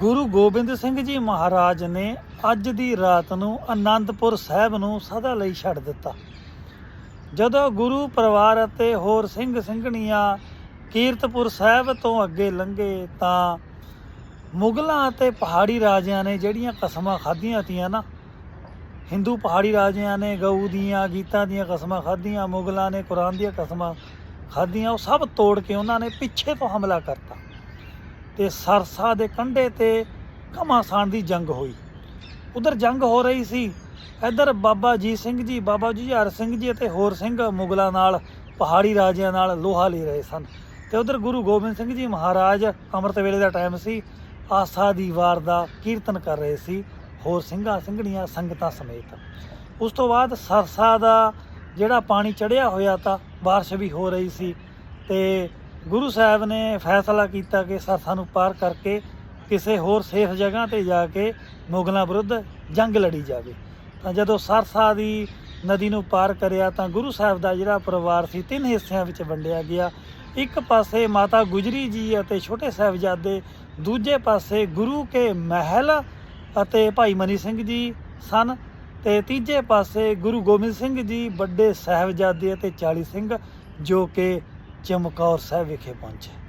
ਗੁਰੂ ਗੋਬਿੰਦ ਸਿੰਘ ਜੀ ਮਹਾਰਾਜ ਨੇ ਅੱਜ ਦੀ ਰਾਤ ਨੂੰ ਆਨੰਦਪੁਰ ਸਾਹਿਬ ਨੂੰ ਸਦਾ ਲਈ ਛੱਡ ਦਿੱਤਾ। ਜਦੋਂ ਗੁਰੂ ਪਰਿਵਾਰ ਅਤੇ ਹੋਰ ਸਿੰਘ ਸਿੰਘਣੀਆਂ ਕੀਰਤਪੁਰ ਸਾਹਿਬ ਤੋਂ ਅੱਗੇ ਲੰਘੇ ਤਾਂ ਮੁਗਲਾਂ ਅਤੇ ਪਹਾੜੀ ਰਾਜਿਆਂ ਨੇ ਜਿਹੜੀਆਂ ਕਸਮਾਂ ਖਾਧੀਆਂ ਤੀਆਂ ਨਾ, ਹਿੰਦੂ ਪਹਾੜੀ ਰਾਜਿਆਂ ਨੇ ਗਊ ਦੀਆਂ, ਗੀਤਾਂ ਦੀਆਂ ਕਸਮਾਂ ਖਾਧੀਆਂ, ਮੁਗਲਾਂ ਨੇ ਕੁਰਾਨ ਦੀਆਂ ਕਸਮਾਂ ਖਾਧੀਆਂ, ਉਹ ਸਭ ਤੋੜ ਕੇ ਉਹਨਾਂ ਨੇ ਪਿੱਛੇ ਤੋਂ ਹਮਲਾ ਕਰਤਾ। ਤੇ ਸਰਸਾ ਦੇ ਕੰਢੇ ਤੇ ਘਮਾਸਾਨ ਦੀ ਜੰਗ ਹੋਈ। ਉਧਰ ਜੰਗ ਹੋ ਰਹੀ ਸੀ। ਇੱਧਰ ਬਾਬਾ ਜੀ ਸਿੰਘ ਜੀ, ਬਾਬਾ ਜੁਝਾਰ ਸਿੰਘ ਜੀ ਅਤੇ ਹੋਰ ਸਿੰਘ ਮੁਗਲਾਂ ਨਾਲ, ਪਹਾੜੀ ਰਾਜਿਆਂ ਨਾਲ ਲੋਹਾ ਲੈ ਰਹੇ ਸਨ। ਤੇ ਉਧਰ ਗੁਰੂ ਗੋਬਿੰਦ ਸਿੰਘ ਜੀ ਮਹਾਰਾਜ ਅੰਮ੍ਰਿਤ ਵੇਲੇ ਦਾ ਟਾਈਮ ਸੀ। ਆਸਾ ਦੀ ਵਾਰ ਦਾ ਕੀਰਤਨ ਕਰ ਰਹੇ ਸੀ। ਹੋਰ ਸਿੰਘਾਂ ਸਿੰਘਣੀਆਂ ਸੰਗਤਾਂ ਸਮੇਤ। ਉਸ ਤੋਂ ਬਾਅਦ ਸਰਸਾ ਦਾ ਜਿਹੜਾ ਪਾਣੀ ਚੜਿਆ ਹੋਇਆ ਤਾਂ ਬਾਰਿਸ਼ ਵੀ ਹੋ ਰਹੀ ਸੀ ਤੇ ਗੁਰੂ ਸਾਹਿਬ ਨੇ ਫੈਸਲਾ ਕੀਤਾ ਕਿ ਸਰਸਾ ਨੂੰ ਪਾਰ ਕਰਕੇ ਕਿਸੇ ਹੋਰ ਸੇਫ ਜਗ੍ਹਾ ਤੇ ਜਾ ਕੇ ਮੁਗਲਾਂ ਵਿਰੁੱਧ ਜੰਗ ਲੜੀ ਜਾਵੇ। ਤਾਂ ਜਦੋਂ ਸਰਸਾ ਦੀ ਨਦੀ ਨੂੰ ਪਾਰ ਕਰਿਆ ਤਾਂ ਗੁਰੂ ਸਾਹਿਬ ਦਾ ਜਿਹੜਾ ਪਰਿਵਾਰ ਸੀ, ਤਿੰਨ ਹਿੱਸਿਆਂ ਵਿੱਚ ਵੰਡਿਆ ਗਿਆ। ਇੱਕ ਪਾਸੇ ਮਾਤਾ ਗੁਜਰੀ ਜੀ ਅਤੇ ਛੋਟੇ ਸਾਹਿਬਜ਼ਾਦੇ, ਦੂਜੇ ਪਾਸੇ ਗੁਰੂ ਕੇ ਮਹਿਲ ਅਤੇ ਭਾਈ ਮਨੀ ਸਿੰਘ ਜੀ ਸਨ ਤੇ ਤੀਜੇ ਪਾਸੇ ਗੁਰੂ ਗੋਬਿੰਦ ਸਿੰਘ ਜੀ, ਵੱਡੇ ਸਾਹਿਬਜ਼ਾਦੇ ਅਤੇ 40 ਸਿੰਘ ਜੋ ਕਿ ਚਮਕੌਰ ਸਾਹਿਬ ਵਿਖੇ ਪਹੁੰਚੇ।